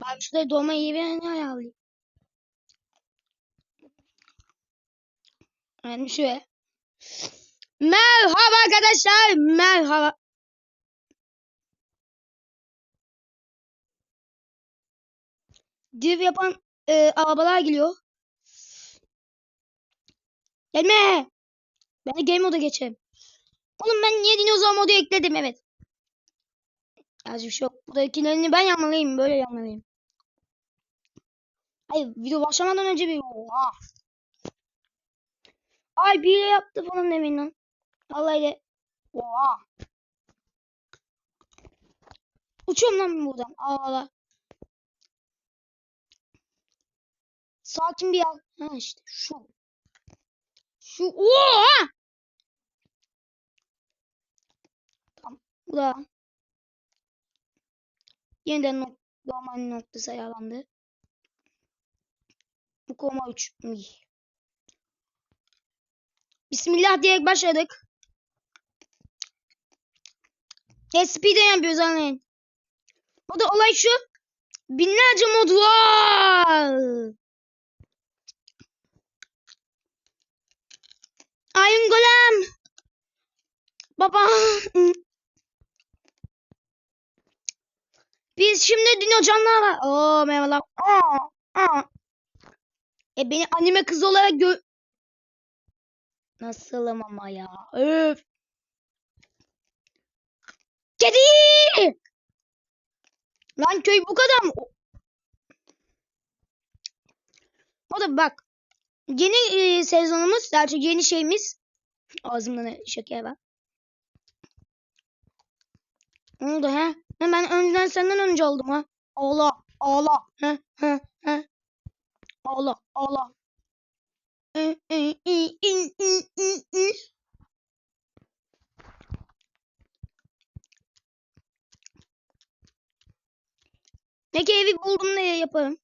Ben şurada doğma yerini ayarlayayım. Yani şöyle. Merhaba arkadaşlar. Merhaba. Div yapan e, arabalar geliyor. Gelme. Ben de game moda geçeyim. Oğlum ben niye dinozor modu ekledim evet. Az bir şey yok. Buradakilerini ben yapmalıyım. Böyle yapmalıyım. Hayır video başlamadan önce bir oha. Ay biri yaptı falan demeyin lan. Vallahi de oha. Uçuyorum lan buradan. Allah. Sakin bir yer. Ha işte şu. Şu oha. Tamam. Bu da yeniden nok normal noktası ayarlandı. Bu koma 3. Bismillah diyerek başladık. Speed'e yapıyoruz anlayın. O da olay şu. Binlerce mod var. Iron Golem. Baba. Biz şimdi Dino Canlar. Oo merhabalar. Aa, aa. E beni anime kız olarak gö... Nasılım ama ya. Öf. Kedi! Lan köy bu kadar mı? O da bak. Yeni e, sezonumuz, gerçi yeni şeyimiz. Ağzımda ne şeker var. Ne oldu he? he? Ben önden senden önce oldum ha. Ağla, ağla. He, he, he. Ü, ü. Peki evi buldum ne yaparım?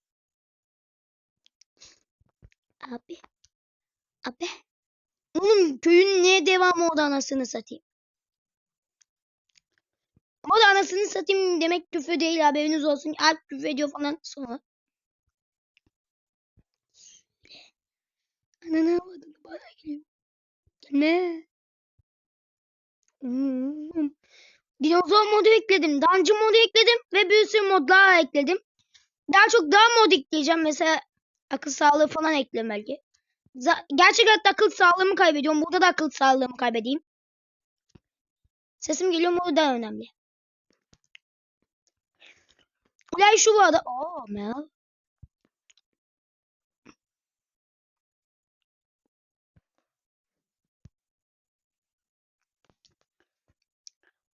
Abi. Abi. Oğlum köyün niye devamı o da anasını satayım? O da anasını satayım demek küfür değil haberiniz olsun. Alp küfür ediyor falan sonra. Ananı avladın bana geliyor. Ne? Hmm. Dinozor modu ekledim. Dungeon modu ekledim. Ve bir sürü modlar ekledim. Daha çok daha mod ekleyeceğim. Mesela akıl sağlığı falan ekleyeyim belki. Gerçek hayatta akıl sağlığımı kaybediyorum. Burada da akıl sağlığımı kaybedeyim. Sesim geliyor mu? O da önemli. Olay şu bu arada. Oo, Mel.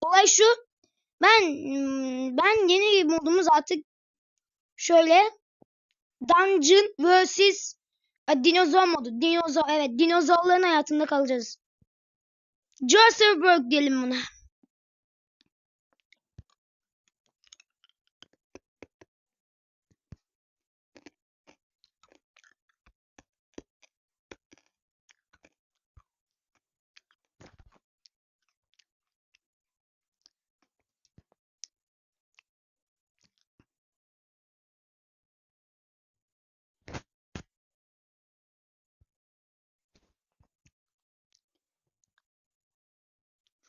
Olay şu. Ben ben yeni modumuz artık şöyle Dungeon vs Dinozor modu. Dinozor evet dinozorların hayatında kalacağız. Jurassic World diyelim buna.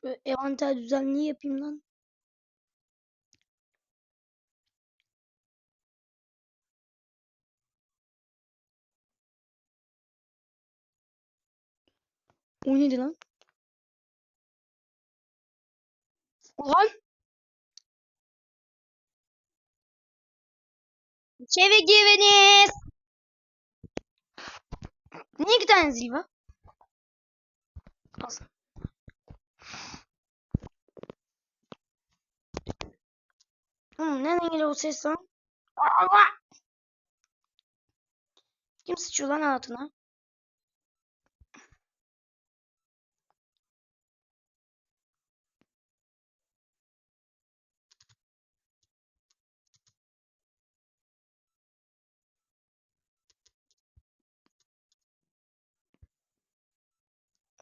Şöyle envanter düzenli yapayım lan. O neydi lan? Ulan. İçeri giriniz. Niye iki tane zil var? Olsun. Hmm, nereden geliyor o ses lan? Allah! Kim sıçıyor lan altına?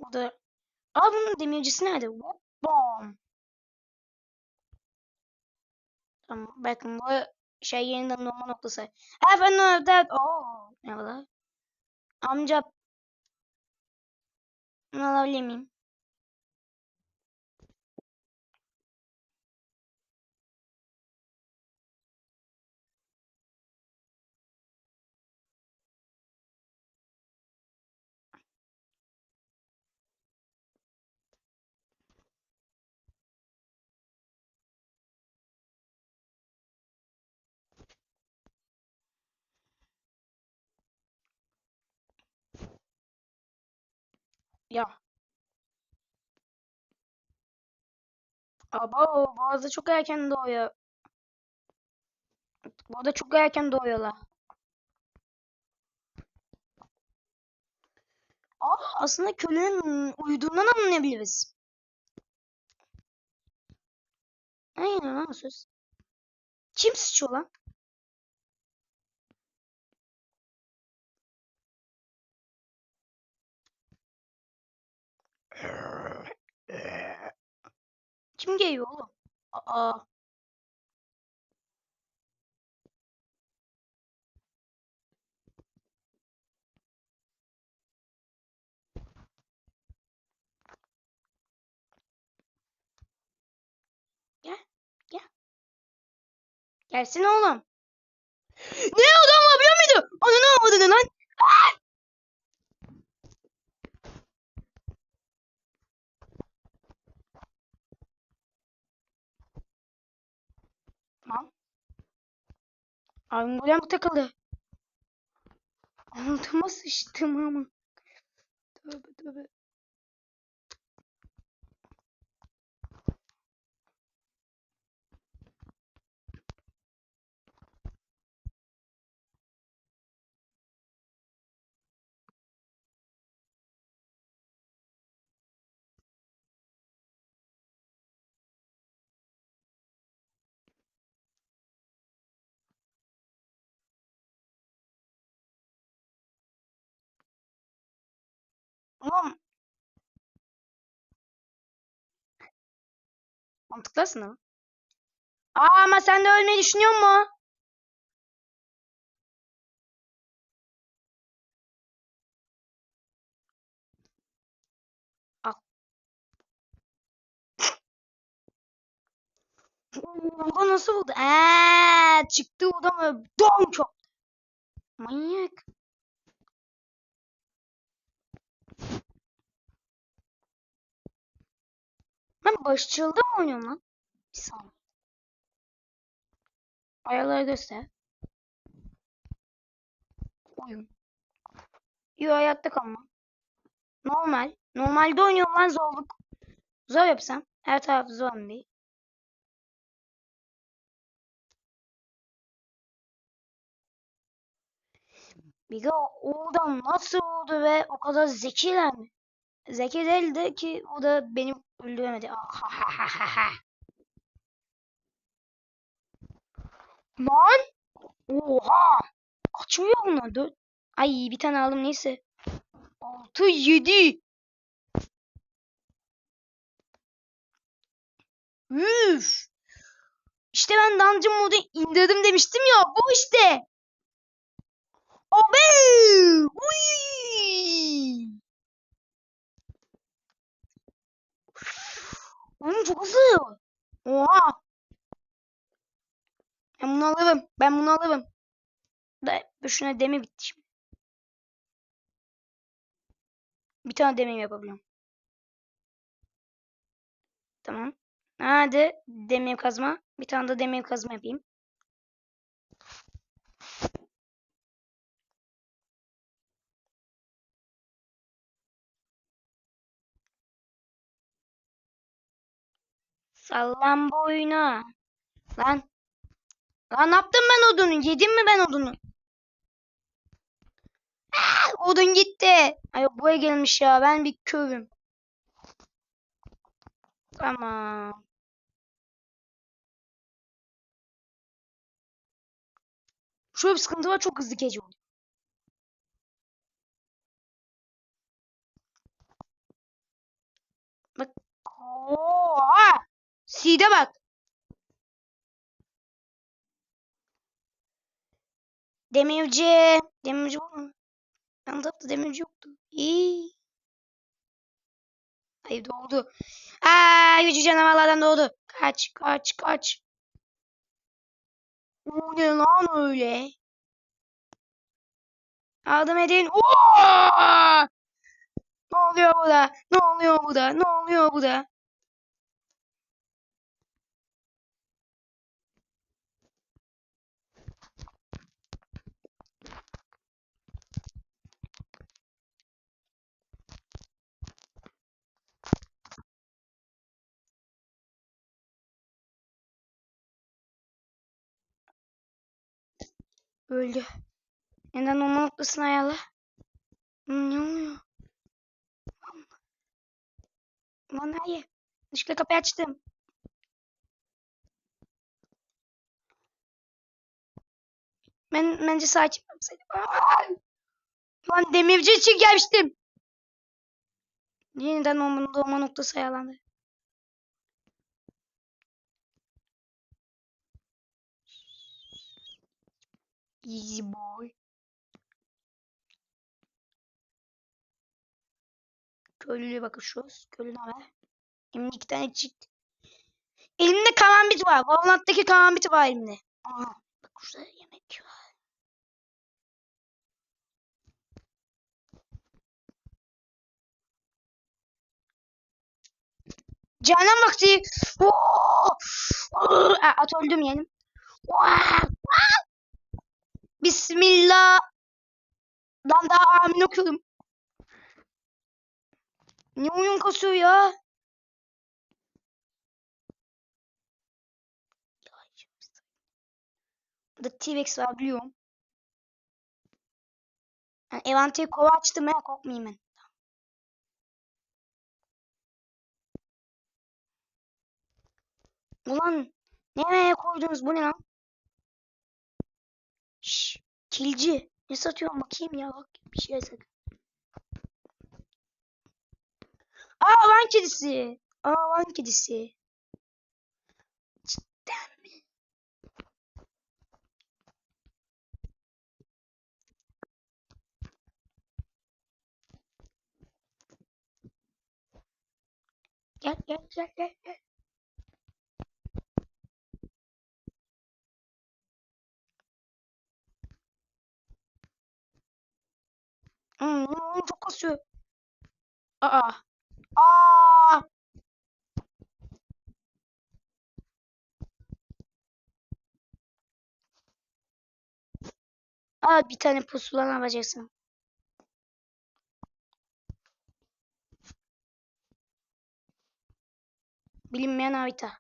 O da... Aa bunun demircisi nerede? Bom. Tamam bakın bu şey yeniden doğma noktası. Efendim evet. Oo. Merhabalar. Amca. Bunu alabilir miyim? Ya. Abo bazı çok erken doğuyor. Burada çok erken doğuyorlar. Aa, aslında kölenin uyuduğundan anlayabiliriz. Aynen lan söz. Kim sıçıyor lan? Kim geliyor oğlum? Aa. Gel. Gel. Gelsin oğlum. Ne adam yapıyor muydu? Onu ne yapmadın lan? Tamam. Abim golem takıldı. Altıma sıçtım ama. Tövbe tövbe. Mantıklısın ama. Aa ama sen de ölmeyi düşünüyor musun? Al. O nasıl oldu? Eee çıktı o mı? Don çok. Manyak. Ben başçılda mı oynuyorum lan? Bir saniye. Ayarları göster. Oyun. Yo hayatta kalma. Normal. Normalde oynuyorum lan zorluk. Zor yapsam. Her taraf zombi. Bir de oradan nasıl oldu ve o kadar zekiler mi? Zeki değildi ki o da beni öldüremedi. Ah, Lan! Oha! Kaçmıyor bunlar? Dört. Ay bir tane aldım neyse. Altı yedi. Üf! İşte ben Dungeon modu indirdim demiştim ya. Bu işte. Obe! Uy! Oğlum çok hızlı. Oha! Ben bunu alırım. Ben bunu alırım. Da boşuna demi bitti şimdi. Bir tane demir yapabiliyorum. Tamam. Hadi demir kazma. Bir tane de demir kazma yapayım. Sallan boyuna. Lan. Lan ne yaptım ben odunu? Yedim mi ben odunu? Aa, odun gitti. Ay buraya gelmiş ya. Ben bir körüm. Tamam. Şöyle bir sıkıntı var. Çok hızlı gece oldu. Bak. Oha! Seed'e bak. Demirci. Demirci var mı? Yan tarafta demirci yoktu. İyi. Hayır doğdu. Aa, yüce canavarlardan doğdu. Kaç kaç kaç. O ne lan öyle? Yardım edin. Oo! Ne oluyor burada? Ne oluyor burada? Ne oluyor burada? Öldü. Neden normal noktasını ayarla? Ne oluyor? Lan hayır. Dışkı kapıyı açtım. Ben bence sağ çıkmamışsaydım. Lan demirci için gelmiştim. Yeniden normal doğma noktası ayarlandı. Easy boy. Köylüye bakışıyoruz. Köylü ne haber? Elimde iki tane çift. Elimde karambit var. Walnut'taki karambit var elimde. Aha. Bak şurada yemek var. Cehennem vakti. At öldüm yeğenim. Bismillah. Lan daha amin okuyorum. Ne oyun kasıyor ya? Burada T-Rex var biliyorum. Yani Evantayı kova açtım ya korkmayayım ben. Ulan nereye koydunuz bu ne lan? Şşş kilci. Ne satıyorsun bakayım ya bak bir şey sat. Aa van kedisi. Aa van kedisi. Cidden mi? Gel gel gel gel gel. Hmm, çok kasıyor. Aa. Aa. Aa bir tane pusulan alacaksın. Bilinmeyen harita.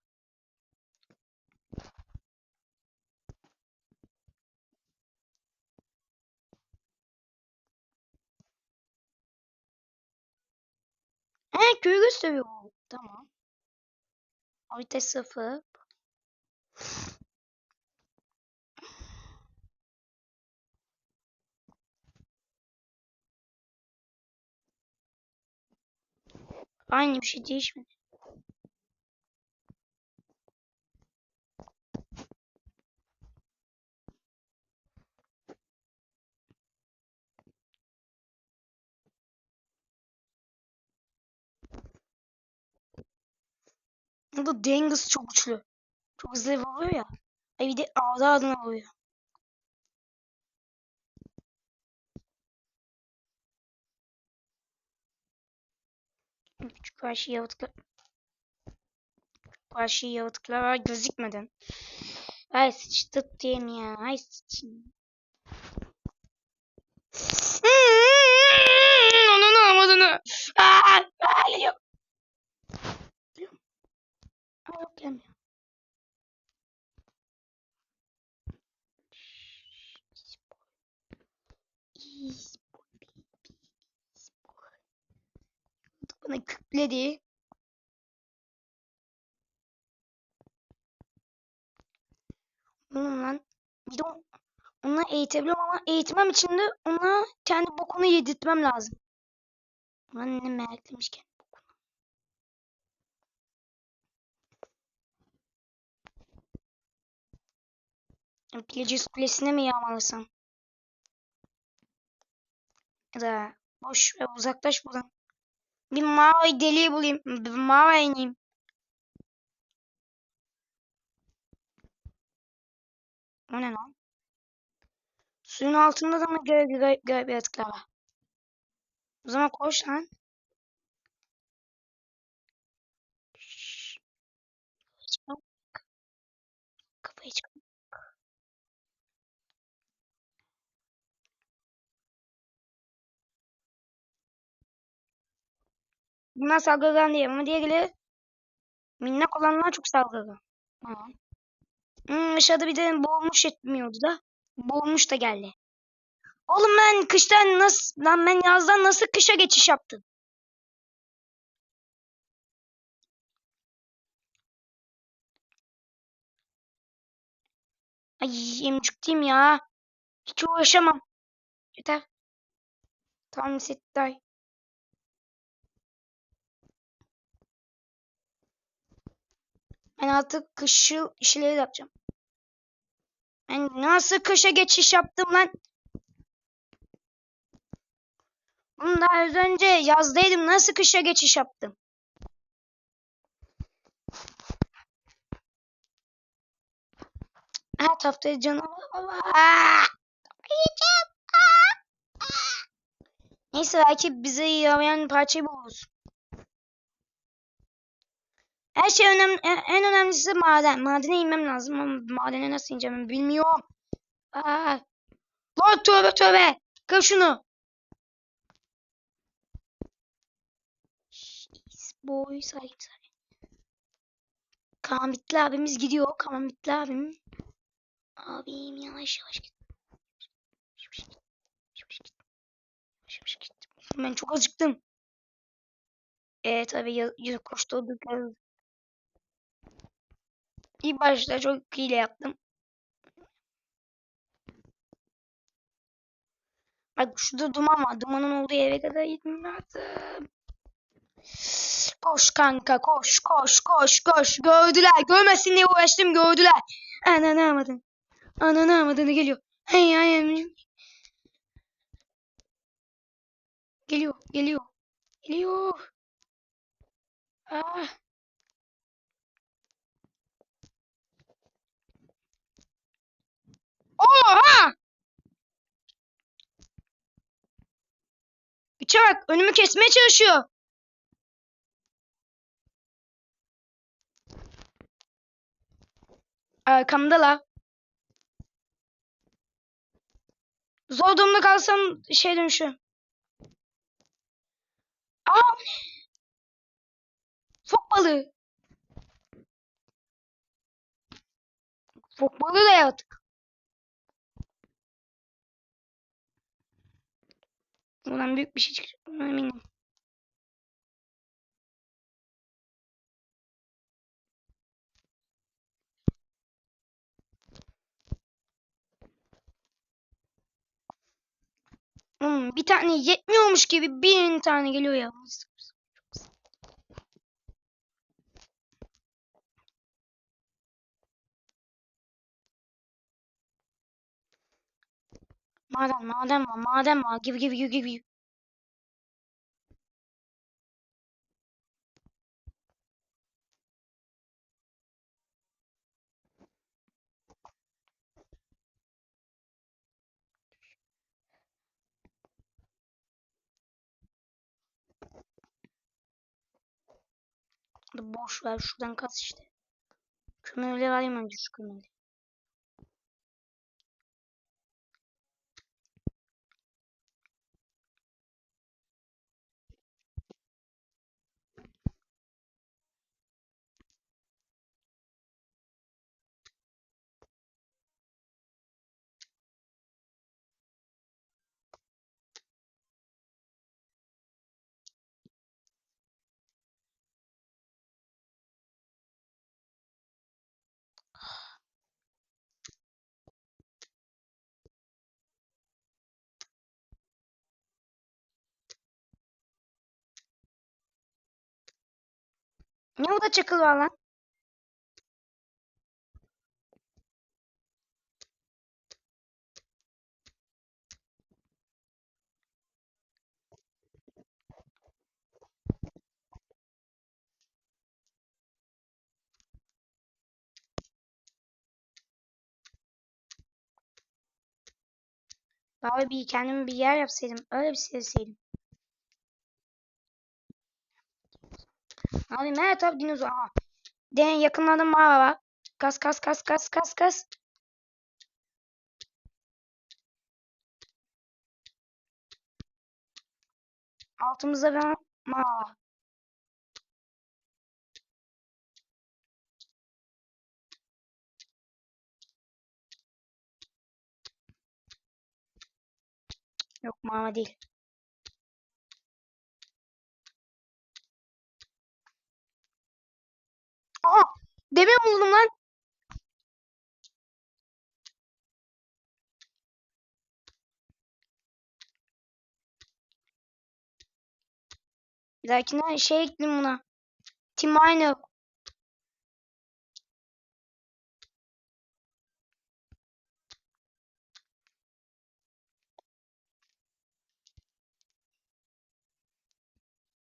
He köyü gösteriyor. Tamam. Harita sıfır. Aynı bir şey değişmedi. Burada Dengız çok güçlü. Çok hızlı vuruyor ya. Ay bir de ağzı ağzına vuruyor. Yaratıklar. Vahşi yaratıklar var gözükmeden. Ay sıçtık diyeyim ya. Ay sıçayım. Onun olmadığını. Aa, aa, geliyor. Geliyor mu? Aa, yok gelmiyor. Bana küpledi. Oğlum lan. Bir de on- onları eğitebiliyorum ama eğitmem için de ona kendi bokunu yedirtmem lazım. Ulan ne meraklıymış Bilgeys Kulesi'ne mi yağmalasam? Da boş ve uzaklaş buradan. Bir mavi deliği bulayım. Bir mavi ineyim. O ne lan? Suyun altında da mı garip garip garip yaratıklar var? O zaman koş lan. Bunlar saldırgan değil ama diğerleri minnak olanlar çok saldırgan. Tamam. Hmm, aşağıda bir de boğulmuş etmiyordu da. Boğulmuş da geldi. Oğlum ben kıştan nasıl lan ben yazdan nasıl kışa geçiş yaptım? Ay emcikteyim ya. Hiç uğraşamam. Yeter. Tamam Settay. Ben artık kışı işleri yapacağım. Ben nasıl kışa geçiş yaptım lan? Bunu daha az önce yazdaydım. Nasıl kışa geçiş yaptım? Her haftaya canavar. Neyse belki bize yarayan parçayı buluruz. Her şey önemli. En en önemlisi maden. Madene inmem lazım ama madene nasıl ineceğim bilmiyorum. Aa. Lan tövbe tövbe. Kır şunu. Boy sakin sakin. Kaan Bitli abimiz gidiyor. Kaan Bitli abim. Abim yavaş yavaş git. Ben çok acıktım. E tabi ya, ya. İlk başta çok hile yaptım. Bak şurada duman var. Dumanın olduğu yere kadar gitmem lazım. Koş kanka koş koş koş koş. Gördüler. Görmesin diye uğraştım gördüler. Ananı amadın. Ananı amadın geliyor. Hey ay Geliyor geliyor. Geliyor. Ah. Oha! İçe bak önümü kesmeye çalışıyor. Arkamda la. Zor durumda kalsam şey dönüşüyor. Aa! Fok balığı. Fok balığı da yaratık. Buradan büyük bir şey çıkacak. Eminim. Hmm, bir tane yetmiyormuş gibi bin tane geliyor ya. Maden, maden var, maden var. Gibi gibi gibi gibi. Boş ver şuradan kaz işte. Kömürleri alayım önce şu kömürleri. Niye o da çakıl var lan? Bari bir kendime bir yer yapsaydım. Öyle bir sevseydim. Abi evet abi dinozor. Aha. Den yakınlarda mağara var. Kas kas kas kas kas kas. Altımızda bir mağara. Yok mağara değil. Aa! Demir buldum lan. Bir şey ekleyeyim buna. Team Miner.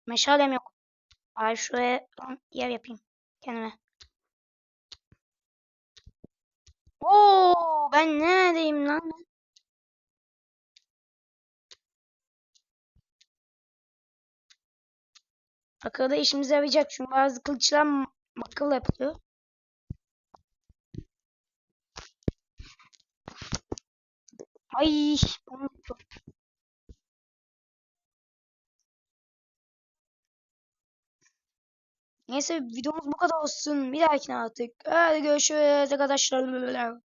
Meşalem yok. Ay şuraya yer yapayım kendime. Oo ben neredeyim lan? Akılda işimize yarayacak çünkü bazı kılıçlar m- akıllı yapılıyor. Ay bunu Neyse videomuz bu kadar olsun. Bir dahakine artık. Hadi görüşürüz arkadaşlar.